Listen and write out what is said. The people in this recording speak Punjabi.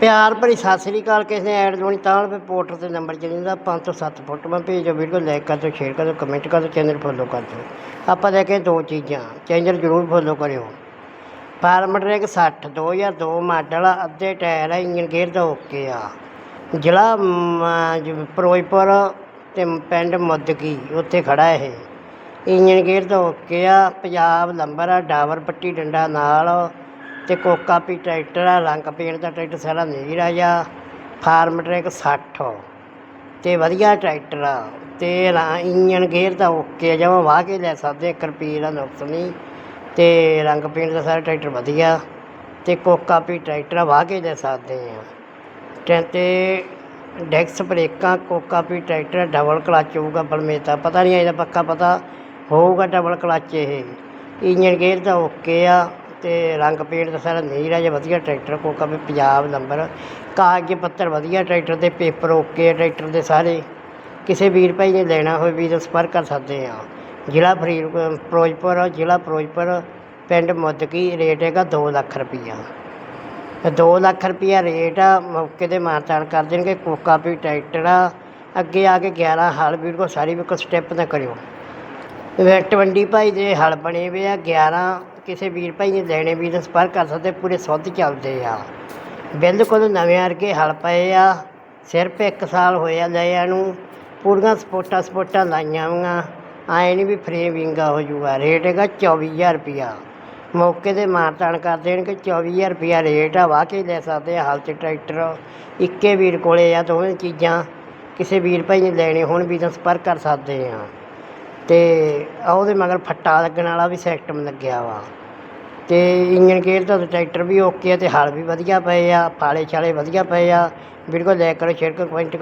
ਪਿਆਰ ਭਰੀ ਸਤਿ ਸ੍ਰੀ ਅਕਾਲ, ਕਿਸੇ ਨੇ ਐਡ ਲਾਉਣੀ ਤਾਂ ਵੀ ਪੋਰਟਰ ਤੇ ਨੰਬਰ ਚੱਲੀ ਜਾਂਦਾ 507 ਫੋਟੋਆਂ ਭੇਜੋ ਵੀਡੀਓ ਲਾਈਕ ਕਰ ਦਿਓ ਸ਼ੇਅਰ ਕਰ ਦਿਓ ਕਮੈਂਟ ਕਰ ਦਿਓ ਚੈਨਲ ਫੋਲੋ ਕਰ ਦਿਓ। ਆਪਾਂ ਲੈ ਕੇ ਦੋ ਚੀਜ਼ਾਂ ਚੈਨਲ ਜ਼ਰੂਰ ਫੋਲੋ ਕਰਿਓ। ਫਾਰਮ ਟਰੈਕ 60 2002 ਮਾਡਲ, ਅੱਧੇ ਟਾਇਰ ਆ ਇੰਜਨ ਗੇਅਰ ਦਾ ਓਕੇ ਆ। ਜ਼ਿਲ੍ਹਾ ਫਿਰੋਜ਼ਪੁਰ ਤੇ ਪਿੰਡ ਮੁੱਦਕੀ ਉੱਥੇ ਖੜਾ ਇਹ। ਇੰਜਨ ਗੇਅਰ ਦਾ ਓਕੇ ਆ, ਪੰਜਾਬ ਨੰਬਰ ਆ ਡਾਵਰ ਪੱਟੀ ਡੰਡਾ ਨਾਲ। ਤੇ ਕੋਕਾ ਪੀ ਟਰੈਕਟਰ ਆ, ਰੰਗ ਪੇਂਟ ਦਾ ਟਰੈਕਟਰ ਸਾਰਾ ਨੀਰ ਆ ਜਾ। ਫਾਰਮ ਟਰੈਕ 60 ਤੇ ਵਧੀਆ ਟਰੈਕਟਰ ਆ। ਤੇ ਰਾ- ਇੰਜਨ ਗੇਅਰ ਤਾਂ ਓਕੇ ਆ, ਜਮਾਂ ਵਾਹ ਕੇ ਲੈ ਸਕਦੇ ਇੱਕ ਰੁਪਈਏ ਦਾ ਨੁਕਸ ਨਹੀਂ। ਤੇ ਰੰਗ ਪੇਂਟ ਦਾ ਸਾਰਾ ਟਰੈਕਟਰ ਵਧੀਆ। ਤੇ ਕੋਕਾ ਪੀ ਟਰੈਕਟਰ ਆ, ਵਾਹ ਕੇ ਲੈ ਸਕਦੇ ਆ। ਤੇ ਡੈਕਸ ਬ੍ਰੇਕਾਂ, ਕੋਕਾ ਪੀ ਟਰੈਕਟਰ ਡਬਲ ਕਲਚ ਹੋਊਗਾ ਬਲਮੇਤਾ ਪਤਾ ਨਹੀਂ, ਇਹਦਾ ਪੱਕਾ ਪਤਾ ਹੋਊਗਾ, ਡਬਲ ਕਲਚ ਇਹ। ਇੰਜਨ ਗੇਅਰ ਤਾਂ ਓਕੇ ਆ। ਅਤੇ ਰੰਗ ਪੇਂਟ ਦਾ ਸਾਰਾ ਨੀਰਾ ਜਿਹਾ ਵਧੀਆ ਟਰੈਕਟਰ ਕੋਕਾ ਵੀ ਪੰਜਾਬ ਨੰਬਰ। ਕਾਗਜ਼ ਪੱਤਰ ਵਧੀਆ ਟਰੈਕਟਰ ਦੇ, ਪੇਪਰ ਓਕੇ ਆ ਟਰੈਕਟਰ ਦੇ ਸਾਰੇ। ਕਿਸੇ ਵੀਰ ਭਾਈ ਨੇ ਲੈਣਾ ਹੋਵੇ, ਵੀਰ ਤਾਂ ਸੰਪਰਕ ਕਰ ਸਕਦੇ ਆ। ਜ਼ਿਲ੍ਹਾ ਫਰੀਦ ਫਿਰੋਜ਼ਪੁਰ, ਜ਼ਿਲ੍ਹਾ ਫਿਰੋਜ਼ਪੁਰ, ਪਿੰਡ ਮੁੱਦਕੀ, ਰੇਟ ਹੈਗਾ 2 ਲੱਖ ਰੁਪਈਆ। ਤੇ 2 ਲੱਖ ਰੁਪਈਆ ਰੇਟ ਆ, ਮੌਕੇ ਤੇ ਮਾਰਤਾੜ ਕਰ ਦੇਣਗੇ। ਕੋਕਾ ਵੀ ਟਰੈਕਟਰ ਆ। ਅੱਗੇ ਆ ਕੇ 11 ਵੀਰ ਵੀਡੀਓ ਸਾਰੀ ਵੀ ਸਟੈਪ ਨਾ ਕਰਿਓ। ਵੈਟ ਭਾਈ ਦੇ ਹਲ ਬਣੇ ਹੋਏ ਆ 11 ਕਿਸੇ ਵੀਰ ਭਾਈ ਨੇ ਲੈਣੇ ਵੀ ਤਾਂ ਸੰਪਰਕ ਕਰ ਸਕਦੇ, ਪੂਰੇ ਸੁੱਧ ਚੱਲਦੇ ਆ। ਬਿਲਕੁਲ ਨਵੇਂ ਅਰਗੇ ਹਲ ਪਏ ਆ, ਸਿਰਫ 1 ਸਾਲ ਹੋਇਆ ਲਿਆ ਨੂੰ, ਪੂਰੀਆਂ ਸਪੋਟਾਂ ਸਪੋਟਾਂ ਲਾਈਆਂ ਵੀਆਂ ਆਏ ਨਹੀਂ ਵੀ ਫਰੇਮ ਵਿੰਗਾ ਹੋ ਜੂਗਾ ਰੇਟ ਹੈਗਾ 24000 ਰੁਪਿਆ ਮੌਕੇ ਤੇ ਮਾਰਤਾਣ ਕਰ ਦੇਣਗੇ 24000 ਰੁਪਿਆ ਰੇਟ ਆ, ਵਾਹ ਕੇ ਲੈ ਸਕਦੇ ਆ ਹਲ 'ਚ ਟਰੈਕਟਰ। ਇੱਕੇ ਵੀਰ ਕੋਲੇ ਆ ਦੋਵੇਂ ਚੀਜ਼ਾਂ, ਕਿਸੇ ਵੀਰ ਭਾਈ ਨੇ ਲੈਣੇ ਹੋਣ ਵੀ ਤਾਂ ਸੰਪਰਕ ਕਰ ਸਕਦੇ ਆ। ਅਤੇ ਉਹਦੇ ਮਗਰ ਫੱਟਾ ਲੱਗਣ ਵਾਲਾ ਵੀ ਸਿਸਟਮ ਲੱਗਿਆ ਵਾ। ਅਤੇ ਇੰਜਣ ਗੇਅਰ ਦਾ ਟਰੈਕਟਰ ਵੀ ਓਕੇ ਆ ਅਤੇ ਹਲ ਵੀ ਵਧੀਆ ਪਏ ਆ ਫਾਲੇ ਛਾਲੇ ਵਧੀਆ ਪਏ ਆ। ਵੀਡੀਓ ਲਾਈਕ ਕਰੋ, ਸ਼ੇਅਰ ਕਰੋ ਕਮੈਂਟ ਕਰੋ।